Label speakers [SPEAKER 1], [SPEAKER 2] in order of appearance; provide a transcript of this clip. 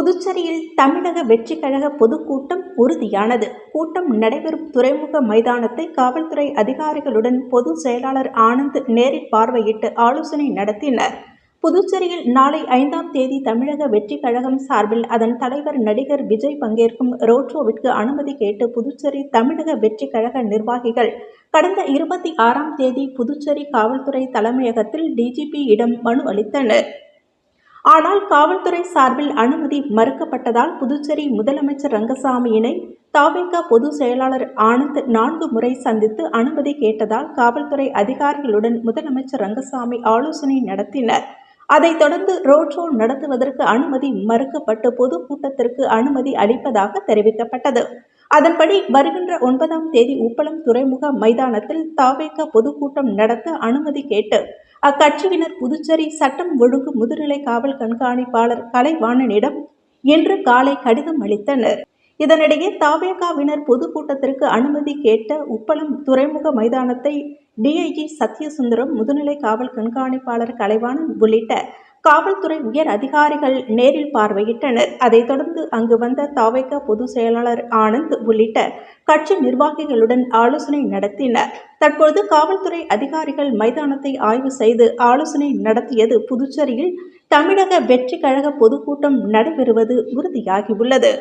[SPEAKER 1] புதுச்சேரியில் தமிழக வெற்றி கழக பொதுக்கூட்டம் உறுதியானது. கூட்டம் நடைபெறும் துறைமுக மைதானத்தை காவல்துறை அதிகாரிகளுடன் பொதுச் செயலாளர் ஆனந்த் நேரில் பார்வையிட்டு ஆலோசனை நடத்தினர். புதுச்சேரியில் நாளை ஐந்தாம் தேதி தமிழக வெற்றி கழகம் சார்பில் அதன் தலைவர் நடிகர் விஜய் பங்கேற்கும் ரோட்ரோவிற்கு அனுமதி கேட்டு புதுச்சேரி தமிழக வெற்றி கழக நிர்வாகிகள் கடந்த இருபத்தி ஆறாம் தேதி புதுச்சேரி காவல்துறை தலைமையகத்தில் டிஜிபியிடம் மனு அளித்தனர். ஆனால் காவல்துறை சார்பில் அனுமதி மறுக்கப்பட்டதால் புதுச்சேரி முதலமைச்சர் ரங்கசாமியினை தாவேகா பொதுச் செயலாளர் ஆனந்த் நான்கு முறை சந்தித்து அனுமதி கேட்டதால் காவல்துறை அதிகாரிகளுடன் முதலமைச்சர் ரங்கசாமி ஆலோசனை நடத்தினர். அதைத் தொடர்ந்து ரோட் ஷோ நடத்துவதற்கு அனுமதி மறுக்கப்பட்டு பொதுக்கூட்டத்திற்கு அனுமதி அளிப்பதாக தெரிவிக்கப்பட்டது. அதன்படி வருகின்ற ஒன்பதாம் தேதி உப்பளம் துறைமுக மைதானத்தில் தாவேகா பொதுக்கூட்டம் நடத்த அனுமதி கேட்டு அக்கட்சியினர் புதுச்சேரி சட்டம் ஒழுங்கு முதுநிலை காவல் கண்காணிப்பாளர் கலைவாணனிடம் இன்று காலை கடிதம் அளித்தனர். இதனிடையே தாவேகாவினர் பொதுக்கூட்டத்திற்கு அனுமதி கேட்ட உப்பளம் துறைமுக மைதானத்தை டிஐஜி சத்யசுந்தரம் முதுநிலை காவல் கண்காணிப்பாளர் கலைவாணன் உள்ளிட்ட காவல்துறை உயர் அதிகாரிகள் நேரில் பார்வையிட்டனர். அதைத் தொடர்ந்து அங்கு வந்த தாவைக்க பொதுச் செயலாளர் ஆனந்த் உள்ளிட்ட கட்சி நிர்வாகிகளுடன் ஆலோசனை நடத்தினர். தற்பொழுது காவல்துறை அதிகாரிகள் மைதானத்தை ஆய்வு செய்து ஆலோசனை நடத்தியது புதுச்சேரியில் தமிழக வெற்றி கழக பொதுக்கூட்டம் நடைபெறுவது உறுதியாகியுள்ளது.